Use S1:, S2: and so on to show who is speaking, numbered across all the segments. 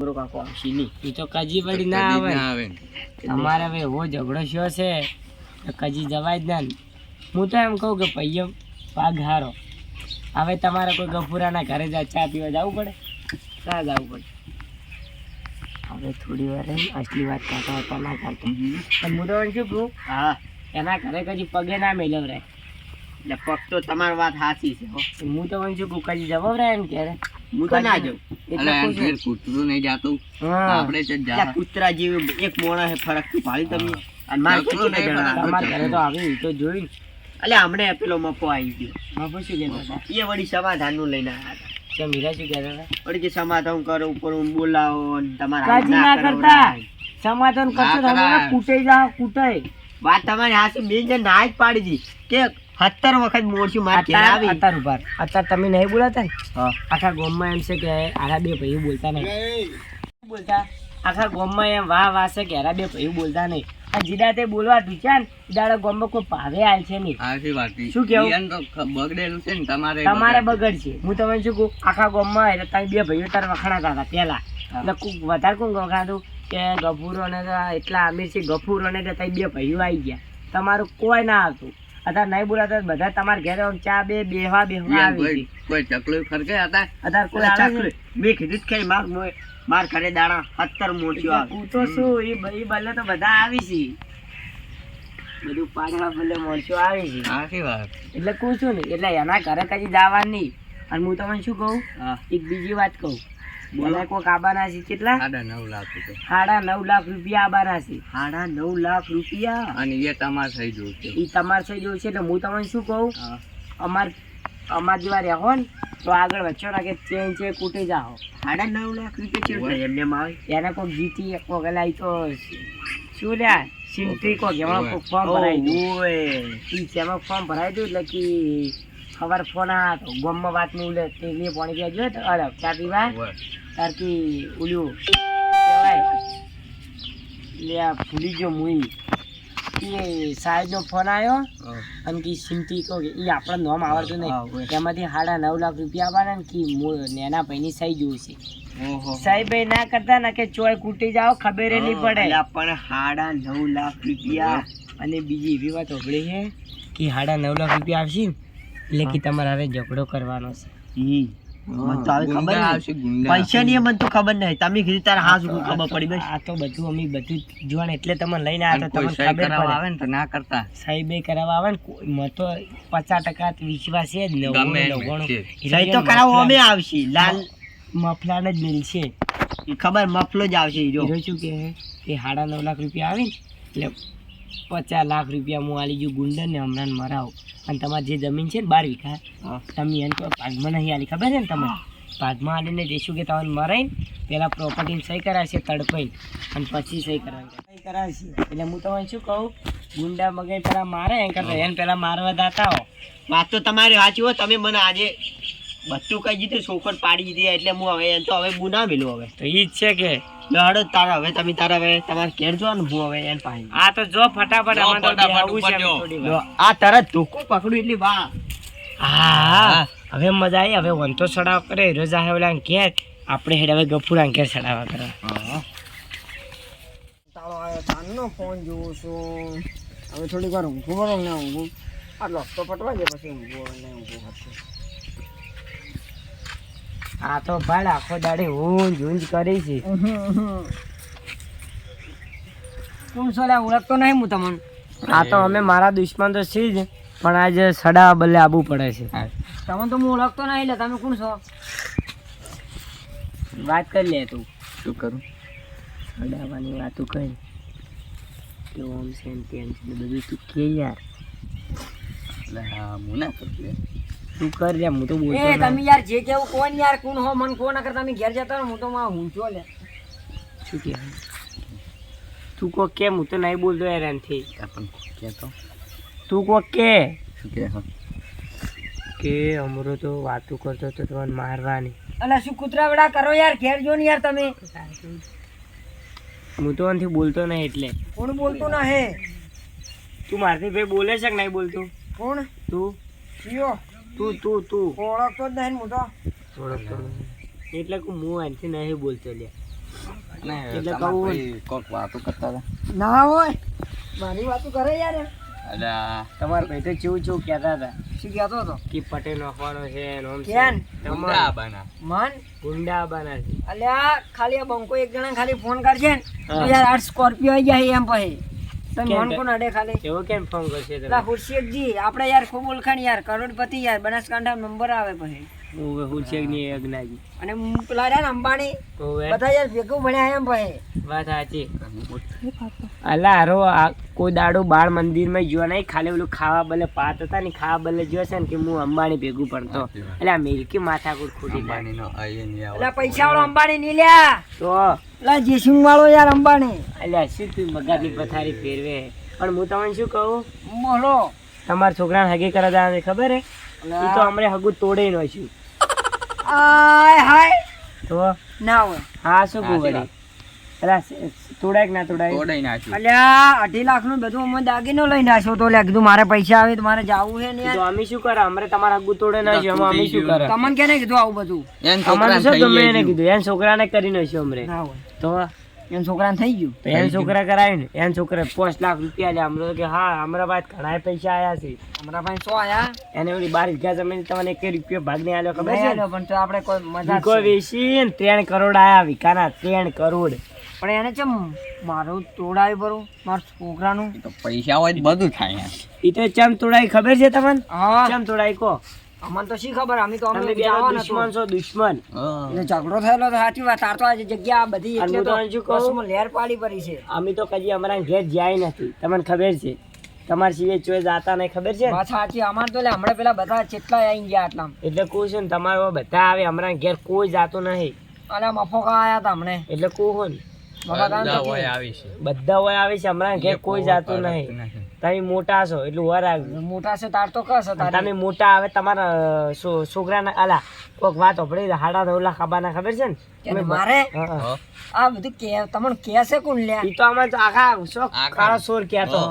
S1: મારો કાકો આવશે નહીં
S2: એ તો કજી વળી ના આવે. અમારે હવે એવો ઝઘડો થયો છે તો કજી જવાય જ ના. હું તો એમ કહું કે પૈયમ પાગ હારો. હવે તમારે કોઈ ગફુરાના ઘરે જા ચા પીવા જવું પડે? ક્યાં જવું પડે. હવે થોડી વાર અસલી વાત કરતા હતા ના કરતો. પણ હું તો એમ શું કહું?
S1: હા.
S2: એના ઘરે કજી પગે ના મેળવરાય
S1: એટલે પગ તો તમારી વાત સાચી છે હું.
S2: તો એમ શું કહું કજી જવાવરાય એમ ક્યારે?
S1: કૂતરા જેવું એક મોણા ફરકથી તમે અને મારે
S3: ચકલું નહીં
S2: તમારા ઘરે તો આવી તો જોઈ
S1: એટલે હમણે પેલો મફો આવી ગયો.
S2: બાપુ શું કહેતા
S1: એ વળી સમાધાનનું લઈને આવ્યા હતા.
S2: કે મીરા શું કહેતા હતા?
S1: વળી કે સમાધાન કરો ઉપર હું બોલાવો તમારા
S2: ના કરતા. સમાધાન કરશો તમે કૂટાઈ જાઓ કૂટાઈ
S1: વાત તમારી હાથે બે જણ ના જ પાડી દી કે સત્તર વખત મોરશું માર ઘેર આવી
S2: અત્યાર ઊભા અત્યાર તમે નહીં બોલાતા ને આખા ગામમાં એમ છે કે આરા બે ભાઈઓ બોલતા નહીં. બોલતા? આખા ગામમાં એમ વાહ વાહ છે કે આરા બે ભાઈઓ બોલતા નહીં. આ જીડા તે બોલવા ઢૂંચ્યા ને દાડા ગામમાં કોઈ ભાવે આલ છે નહીં. શું કેવું?
S3: બગડેલું છે ને તમારે
S2: તમારે બગડશે. હું તમને શું કહું? આખા ગામમાં એટલે તમે બે ભાઈઓ તાર વખણાતા હતા પહેલા. એટલે વધારે કોણ વખણાતું કે ગફુરો ને તો એટલા અમીર છે ગફુરો ને બે ભાઈઓ આવી ગયા. તમારું કોઈ ના આવતું. અત્યારે નહીં બોલાતા તો બધા તમારા ઘેર ચા બે બેહવા બેહવા આવી
S3: કોઈ
S2: ગઈ
S3: કોઈ ચકલું ખરકે હતા
S2: અત્યારે કોઈ છે?
S1: મેં કીધું કે માર મોય- માર ઘરે દાણા સત્તર મોડશું આવે.
S2: હું તો શું એ એ બલ્લે તો બધા આવી છે. બધું પાડવા બદલે મોરચો આવી છે.
S3: આખી વાત.
S2: એટલે કહું છું ને એટલે એના ઘરે કદી જવાની. નહીં અને હું તમને શું કહું? એક બીજી વાત કહું. બોલે. કોક આબાના છે કેટલા?
S3: સાડા નવ લાખ રૂપિયા.
S2: સાડા નવ લાખ રૂપિયા આબાના છે.
S1: સાડા નવ લાખ રૂપિયા?
S3: અને એ તમારે થઈ જવું છે.
S2: એ તમારે થઈ જવું છે એટલે હું તમને શું કહું. અમાર અમાર જેવા રહો ને તો આગળ વચ્ચો કે ચેન છે કૂટી જાઓ
S1: સાડા નવ લાખ રૂપિયા એમને એમ આવે
S2: એને કોક જીતી કોક એલા તો શું લ્યા સિન્ટ્રી કોક એમાં. ફોર્મ ભરાઈ દઉં એમાં ફોર્મ ભરાઈ દઉં એટલે કે ખબર ફોન આ તો ગમમાં વાતનું લે તે લે પાણી પીવા જોઈએ તો અરે ચા પીવા? તારથી ઉલ્યું કહેવાય લે આ ભૂલી ગયો મુઈ. એ સાહેબનો ફોન આવ્યો. અને કી સિમતી કહો કે એ આપણે નોમ આવડતું નહીં. એમાંથી સાડા નવ લાખ રૂપિયા આવવાના ને કી મુ- નેના ભાઈની સાઈ જોવું છે. સાહેબ ના કરતા ના કે ચોય કૂટી જાઓ ખબર નહીં પડે.
S1: પણ સાડા નવ લાખ રૂપિયા.
S2: અને બીજી એવી વાત હોભળી છે કે સાડા નવ લાખ રૂપિયા આવશે ને એટલે કે તમારે હવે ઝઘડો કરવાનો છે.
S1: હી. મને તો હવે ખબર
S3: આવશે,
S1: પૈસા ની મને તો ખબર નહીં. તમે કીધું તારે હા શું ખબર પડી બસ.
S2: આ તો બધું અમે બધું જોવાનું એટલે તમને લઈને આવ્યા તો તમને ખબર
S3: આવે ને તો ના કરતા.
S2: સાહેબે કરાવવા આવે ને મને તો પચાસ ટકા વિશ્વાસ છે જ નવ્વાણું,
S1: તો કરાવો અમે લાલ
S2: મફલાને જ મિલશે
S1: ખબર મફલો જ આવશે ઈ જો.
S2: શું કે કે સાડા નવ લાખ રૂપિયા આવે ને એટલે પચાસ લાખ રૂપિયા હું આલી જઉં ગુંડર ને હમણાં મરાવ. અને તમારી જે જમીન છે ને બાર વીઘા તમે એને કહો ભાગમાં નહીં આલી ખબર છે ને તમે ભાગમાં આલીને દેશું કે તમને મરાઈને પહેલાં પ્રોપર્ટીને સહી કરાવશે તડપાઈ. અને પછી સહી કરાવી સહી કરાવશે. એટલે હું તમને શું કહું? ગુંડા મગાઈ પેલા મારે એમ કરતા એને પેલા મારવા દાતા હો.
S1: વાત તો તમારી સાચી હો તમે મને આજે બધું કહી દીધું છોકર પાડી દીધી એટલે હું હવે એમ તો હવે બુના મેલું હવે.
S2: તો ઈ જ છે કે?
S1: લડો તારા હવે તમે તારા હવે તમારે ઘેર જો ને હું હવે એમ પાસે
S2: આ તો જો ફટાફટ અમારે તો
S3: ફટાફટ
S2: છે.
S1: આ તારા ધોકો પકડું એટલી વાહ.
S2: હા હવે મજા આવી હવે વંતો સડાવ કરે રજા હે ઓલા ઘેર આપણે હેડ હવે ગફુરા ઘેર ચડાવવા કરવા
S3: હા.
S2: તાળો આવ્યો તાનનો ફોન જોઉં છું. હવે થોડીક વાર ઊંઘું બરો ને ઊંઘું. આ લખતો પટવા દે પછી ઊંઘું ને ઊંઘું હતું આ તો ભાઈ આખો દાડે ઊંઝ ઊંઝ કરી છે. તું સોલે ઓળખતો નહીં હું તમને? આ તો અમે મારા દુશ્મન તો છે જ પણ આજે સડા બદલે આબુ પડે છે. તમે તો હું ઓળખતો નહીં એટલે તમે કોણ છો? વાત કરી લે તું.
S3: શું કરું?
S2: સડાવાની વાતું કઈ કે ઓમ છે ને તેમ છે બધું તું કે યાર.
S3: એટલે હા હું ના કરું લે.
S2: તું કર લે હું તો બોલતો
S4: એ તમે યાર જે કેવું કોણ યાર કોણ હો મન કોણ કર તમે ઘેર જતા હું તો માં ઊંચો લે.
S2: શું કે? તું કો કે હું તો નહીં બોલતો યાર એનથી
S3: આ કે તો.
S2: તું કો કે.
S3: શું કે
S2: કે અમરો તો વાતો કરતો તો તમને મારવાની.
S4: અલા શું કૂતરા વડા કરો યાર ઘેર જો ને યાર તમે.
S2: હું તો એનાથી બોલતો નહીં એટલે.
S4: કોણ બોલતું ના હે?
S2: તું મારથી ભાઈ બોલે છે કે નહીં બોલતું?
S4: કોણ?
S2: તું?
S4: કયો?
S2: તું તું તું.
S4: ઓળખતો જ નહીં હું તો.
S2: ઓળખતો એટલે કે હું આનથી નહીં બોલતો લે એટલે કહું.
S3: કોક વાતો કરતા હતા
S4: ના હોય. મારી વાતો કરે યાર
S3: અલા
S2: તમાર તો ચેવું ચેવું કહેતા હતા.
S4: શું કહેતો હતો?
S2: કે પટેલ નાખવાનો છે ને છે.
S4: કેન?
S3: ગુંડા બના.
S4: મન?
S2: ગુંડા બના છે.
S4: અલ્યા ખાલી આ બંકો એક જણા ખાલી ફોન કરશે ને. યાર આઠ સ્કોર્પિયો આવી જાય એમ પછી. તમે મન કોણ અડે ખાલી.
S2: એવો કેમ ફોન કરશે તમે?
S4: આપણે યાર ખૂબ ઓળખાણ યાર. કરોડપતિ યાર. બનાસકાંઠા નંબર આવે પછી.
S2: ની અજ્ઞાજી
S4: અને પેલા અંબાણી.
S2: ઓવે
S4: બધા યાર ભેગું ભણ્યા એમ પછી
S2: વાત સાચી. અલા હારો કોઈ દાડો બાળ મંદિરમાં ગયો નહીં ખાલી ઓલું ખાવા બદલે પાત હતા ને ખાવા બદલે ગયો છે ને કે હું અંબાણી ભેગું પડતો એટલે આ મિલકી માથાકૂટ ખોટી.
S4: એટલે પૈસા વાળો અંબાણી નહીં લ્યા.
S2: તો?
S4: જેસિંગ વાળો યાર અંબાણી.
S2: એટલે શું તું મગાની પથારી ફેરવે પણ હું તમને શું કહું?
S4: બોલો
S2: તમારા છોકરાને હગી કરવા ખબર હે? તો હમણાં હગું તોડે નો છું.
S4: આય હાય.
S2: તો
S4: ના હોય.
S2: હા શું કહું વળી? અલા તોડાય ના તોડાય?
S3: તોડાઈ નાખ્યું.
S4: અલ્યા અઢી લાખનું બધું અમે દાગીનો લઈને નાખ્યો તો લે કીધું મારે પૈસા આવે તો મારે જાવું છે ને
S2: તો અમે શું કરે? અમારે તમારા હગું તોડે ના છે અમે શું કરે?
S4: તમને કેને કીધું આવું બધું?
S3: એન
S2: અમારે
S3: છોકરાને
S2: કીધું? એને છોકરાને કરી નાખ્યું અમરે તો
S4: એમ છોકરાને થઈ ગયું.
S2: તો એને છોકરા કરાવીને એમ છોકરા પાંચ લાખ રૂપિયા લે અમરો કે હા અમારા પાસે ઘણા પૈસા આયા છે.
S4: અમારા પાસે સો આયા?
S2: એને ઓલી બાર વીઘા જમીન તમને એક રૂપિયો ભાગ નહીં આલ્યો ખબર છે?
S4: પણ તો આપણે કોઈ મજા
S2: કોઈ વેચી ને ત્રણ કરોડ આયા વીઘાના ત્રણ કરોડ.
S4: પણ એને ચમ મારું તોડાવી ભરું મારા છોકરાનું?
S3: તો પૈસા હોય બધું થાય
S2: એ તો ચમ તોડાવી ખબર છે તમને?
S4: હા.
S2: ચમ તોડાવી કો
S4: અમને તો શી ખબર? અમે તો અમે
S2: દુશ્મન છો દુશ્મન.
S4: એટલે ઝઘડો થયેલો તો સાચી વાત. તાર તો આજે જગ્યા બધી એટલે તો
S2: તમને કહું?
S4: લેર પાડી પડી છે.
S2: અમે તો કદી અમારા ઘેર જાય નથી. તમને ખબર છે. તમાર સિવાય ચોય જાતા નહીં ખબર છે?
S4: વાત સાચી અમાર તો લે હમણાં પેલા બધા કેટલા આવી ગયા આટલા.
S2: એટલે કહું છું ને તમારો બધા આવે અમારા ઘેર કોઈ જાતું નહીં.
S4: અને મફોકા આયા હતા હમણે.
S2: એટલે કહું ને
S4: મફોકા
S3: બધા હોય આવે છે.
S2: બધા હોય આવે છે અમારા ઘેર કોઈ જાતું નહીં. તમે મોટા છો એટલું વાર આવ્યું
S4: મોટા છે તાર તો કસ
S2: તમે મોટા આવે તમારા છોકરાના અલા કોક વાત આપણે હાડા નવ લાખ આબાના ખબર છે ને?
S4: મારે. આ બધું કે તમને કે છે કોણ લ્યા?
S2: ઈ તો આમાં તો આખા
S3: શોખ
S2: કાળો સોર
S4: કે તો.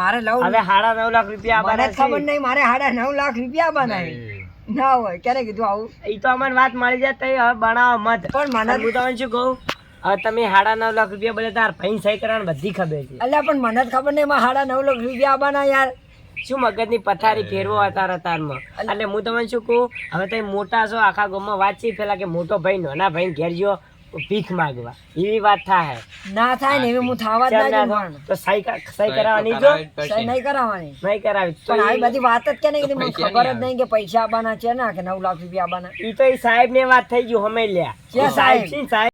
S4: મારે લવ
S2: હવે હાડા નવ લાખ રૂપિયા
S4: મને ખબર નહીં મારે હાડા નવ લાખ રૂપિયા આબાના ના હોય ક્યારે કીધું આવું?
S2: ઈ તો અમને વાત મળી જાય તો હવે બનાવો મત.
S4: પણ મને
S2: હું તમને શું કહું? હવે તમે હાડા નવ લાખ રૂપિયા બધા તાર ભાઈ સહી કરવાની બધી ખબર છે.
S4: અલ્યા પણ મને જ ખબર નહીં સાડા નવ લાખ રૂપિયા આવવાના યાર.
S2: શું મગજની પથારી ફેરવો અતાર અતારમાં એટલે હું તમને શું કહું હવે તમે મોટા છો આખા ગામમાં વાંચી પેલા કે મોટો ભાઈ નાના ભાઈ ઘેર ગયો ભીખ માગવા. એવી વાત થાય.
S4: ના થાય ને એવી હું થવા જ ના દઉં પણ.
S2: તો સહી સહી કરાવવાની જો.
S4: સહી નહીં કરાવવાની.
S2: નહીં કરાવી. તો
S4: પણ આવી બધી વાત જ કે નહીં મને ખબર જ
S3: નહીં
S4: કે પૈસા આવવાના છે ના કે નવ લાખ રૂપિયા આવવાના
S2: એ તો એ સાહેબ ને વાત થઈ ગયું હમે લ્યા. સાહેબ સાહેબ